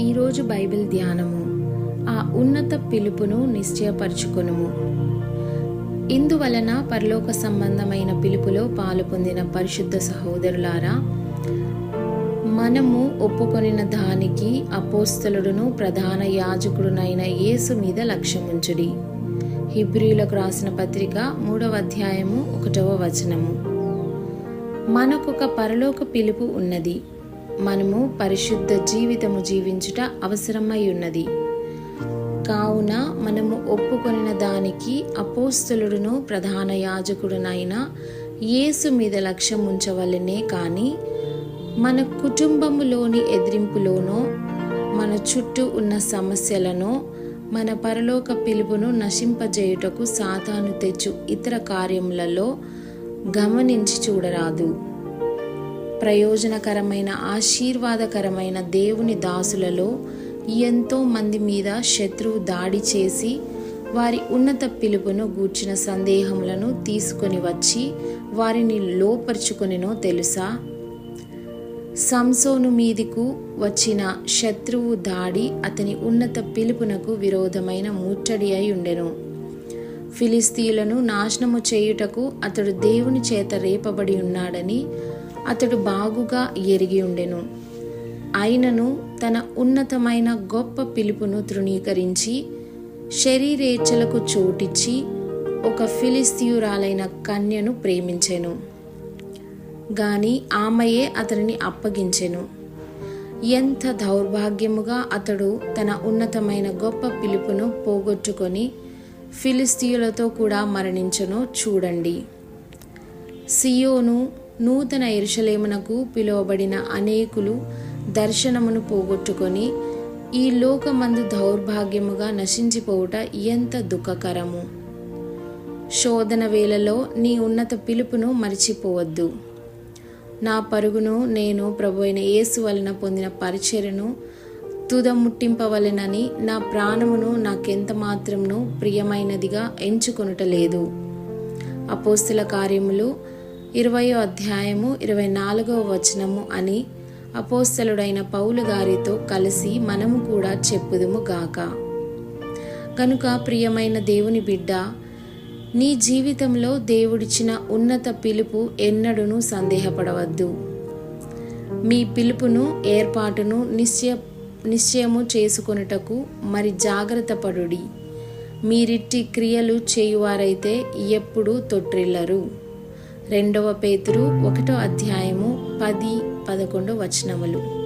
ఈరోజు బైబిల్ ధ్యానము. ఆ ఉన్నత పిలుపును నిశ్చయపరచుకొనుము. ఇందువలన పరలోక సంబంధమైన పిలుపులో పాలు పొందిన పరిశుద్ధ సహోదరులారా మనము ఒప్పుకొనిన దానికి అపోస్తలుడును ప్రధాన యాజకుడునైన యేసు మీద లక్ష్యముంచుడి. హిబ్రియులకు రాసిన పత్రిక మూడవ అధ్యాయము ఒకటవ వచనము. మనకొక పరలోక పిలుపు ఉన్నది. మనము పరిశుద్ధ జీవితము జీవించుట అవసరమై ఉన్నది కావున మనము ఒప్పుకొనిన దానికి అపోస్తలుడును ప్రధాన యాజకుడునైన యేసు మీద లక్ష్యం ఉంచవలనే కానీ మన కుటుంబములోని ఎదిరింపులోనో మన చుట్టూ ఉన్న సమస్యలను మన పరలోక పిలుపును నశింపజేయుటకు సాతాను తెచ్చు ఇతర కార్యములలో గమనించి చూడరాదు. ప్రయోజనకరమైన ఆశీర్వాదకరమైన దేవుని దాసులలో ఎంతో మంది మీద శత్రువు దాడి చేసి వారి ఉన్నత పిలుపును గూర్చిన సందేహములను తీసుకొని వచ్చి వారిని లోపరుచుకొనినో తెలుసా? సంసోను మీదికు వచ్చిన శత్రువు దాడి అతని ఉన్నత పిలుపునకు విరోధమైన ముట్టడి అయి ఉండెను. ఫిలిస్తీయులను నాశనము చేయుటకు అతడు దేవుని చేత రేపబడి ఉన్నాడని అతడు బాగుగా ఎరిగి ఉండెను. ఆయనను తన ఉన్నతమైన గొప్ప పిలుపును తృణీకరించి శరీరేచ్ఛలకు చోటిచ్చి ఒక ఫిలిస్తీయురాలైన కన్యను ప్రేమించెను. గాని ఆమెయే అతనిని అప్పగించెను. ఎంత దౌర్భాగ్యముగా అతడు తన ఉన్నతమైన గొప్ప పిలుపును పోగొట్టుకొని ఫిలిస్తీయులతో కూడా మరణించను చూడండి. సియోను నూతన ఎరుషలేమునకు పిలువబడిన అనేకులు దర్శనమును పోగొట్టుకొని ఈ లోకమందు దౌర్భాగ్యముగా నశించిపోవుట ఎంత దుఃఖకరము. శోధన వేళలో నీ ఉన్నత పిలుపును మరిచిపోవద్దు. నా పరుగును నేను ప్రభు అయిన యేసు వలన పొందిన పరిచర్ను తుదముట్టింపవలెనని నా ప్రాణమును నాకెంత మాత్రమును ప్రియమైనదిగా ఎంచుకొనుటలేదు అపోస్తుల కార్యములు ఇరవయో అధ్యాయము ఇరవై నాలుగవ వచనము అని అపోస్తలుడైన పౌలు గారితో కలిసి మనము కూడా చెప్పుదుము గాక. కనుక ప్రియమైన దేవుని బిడ్డ నీ జీవితంలో దేవుడిచ్చిన ఉన్నత పిలుపు ఎన్నడూనూ సందేహపడవద్దు. మీ పిలుపును ఏర్పాటును నిశ్చయ నిశ్చయము చేసుకొనుటకు మరి జాగ్రత్త పడుడి. మీరిట్టి క్రియలు చేయువారైతే ఎప్పుడూ తొట్టిల్లరు రెండవ పేతురు ఒకటో అధ్యాయము పది పదకొండు వచనములు.